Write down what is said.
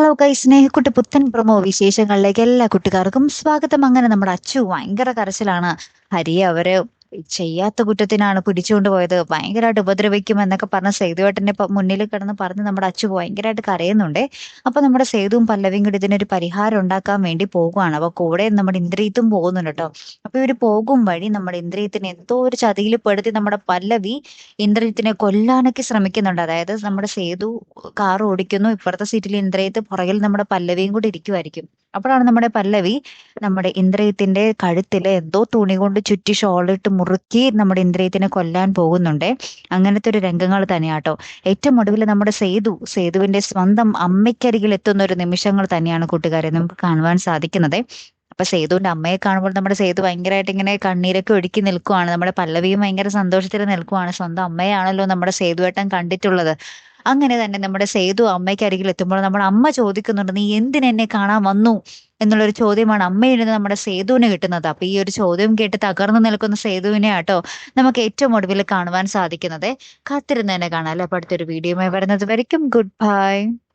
Hello കൈ സ്നേഹക്കുട്ടി പുത്തൻ promo വിശേഷങ്ങളിലേക്ക് എല്ലാ കുട്ടികാർക്കും സ്വാഗതം. അങ്ങനെ നമ്മുടെ അച്ചു ഭയങ്കര കരച്ചിലാണ്. ഹരി അവർ ചെയ്യാത്ത കുറ്റത്തിനാണ് പിടിച്ചുകൊണ്ട് പോയത്. ഭയങ്കരമായിട്ട് ഉപദ്രവിക്കും എന്നൊക്കെ പറഞ്ഞ സേതുവേട്ടന്റെ മുന്നിൽ കിടന്ന് പറഞ്ഞ് നമ്മുടെ അച്ചു ഭയങ്കരമായിട്ട് കരയുന്നുണ്ടേ. അപ്പൊ നമ്മുടെ സേതുവും പല്ലവിയും കൂടി ഇതിനൊരു പരിഹാരം ഉണ്ടാക്കാൻ വേണ്ടി പോകുവാണ്. അപ്പൊ കൂടെ നമ്മുടെ ഇന്ദ്രിയത്തും പോകുന്നുണ്ട് കേട്ടോ. അപ്പൊ ഇവർ പോകും വഴി നമ്മുടെ ഇന്ദ്രിയത്തിന് എന്തോ ഒരു ചതിയിൽ പെടുത്തി നമ്മുടെ പല്ലവി ഇന്ദ്രിയത്തിനെ കൊല്ലാനൊക്കെ ശ്രമിക്കുന്നുണ്ട്. അതായത് നമ്മുടെ സേതു കാർ ഓടിക്കുന്നു. ഇപ്പുറത്തെ സീറ്റിൽ ഇന്ദ്രിയത്ത് പുറകിൽ നമ്മുടെ പല്ലവിയും കൂടി ഇരിക്കുമായിരിക്കും അപ്പോഴാണ് നമ്മുടെ പല്ലവി നമ്മുടെ ഇന്ദ്രയത്തിന്റെ കഴുത്തിൽ എന്തോ തുണി കൊണ്ട് ചുറ്റി ഷോളിട്ട് മുറുക്കി നമ്മുടെ ഇന്ദ്രയത്തിനെ കൊല്ലാൻ പോകുന്നുണ്ട്. അങ്ങനത്തെ ഒരു രംഗങ്ങൾ തന്നെയാട്ടോ. ഏറ്റവും ഒടുവിൽ നമ്മുടെ സേതു സേതുവിന്റെ സ്വന്തം അമ്മയ്ക്കരികിൽ എത്തുന്ന ഒരു നിമിഷങ്ങൾ തന്നെയാണ് കൂട്ടുകാരെ നമുക്ക് കാണുവാൻ സാധിക്കുന്നത്. അപ്പൊ സേതുവിന്റെ അമ്മയെ കാണുമ്പോൾ നമ്മുടെ സേതു ഭയങ്കരമായിട്ട് ഇങ്ങനെ കണ്ണീരൊക്കെ ഒഴുക്കി നിൽക്കുവാണ്. നമ്മുടെ പല്ലവിയും ഭയങ്കര സന്തോഷത്തിൽ നിൽക്കുവാണ്. സ്വന്തം അമ്മയാണല്ലോ നമ്മുടെ സേതുവേട്ടൻ കണ്ടിട്ടുള്ളത്. അങ്ങനെ തന്നെ നമ്മുടെ സേതു അമ്മയ്ക്ക് അരികിൽ എത്തുമ്പോൾ നമ്മുടെ അമ്മ ചോദിക്കുന്നുണ്ട് നീ എന്തിനെന്നെ കാണാൻ വന്നു? എന്നുള്ളൊരു ചോദ്യമാണ് അമ്മയിൽ നിന്ന് നമ്മുടെ സേതുവിന് കിട്ടുന്നത്. അപ്പൊ ഈ ഒരു ചോദ്യം കേട്ട് തകർന്നു നിൽക്കുന്ന സേതുവിനെ ആട്ടോ നമുക്ക് ഏറ്റവും ഒടുവിൽ കാണുവാൻ സാധിക്കുന്നത്. കാത്തിരുന്ന് തന്നെ കാണാം അല്ലെ? അടുത്തൊരു വീഡിയോയുമായി വരുന്നത് വരയ്ക്കും. Good bye.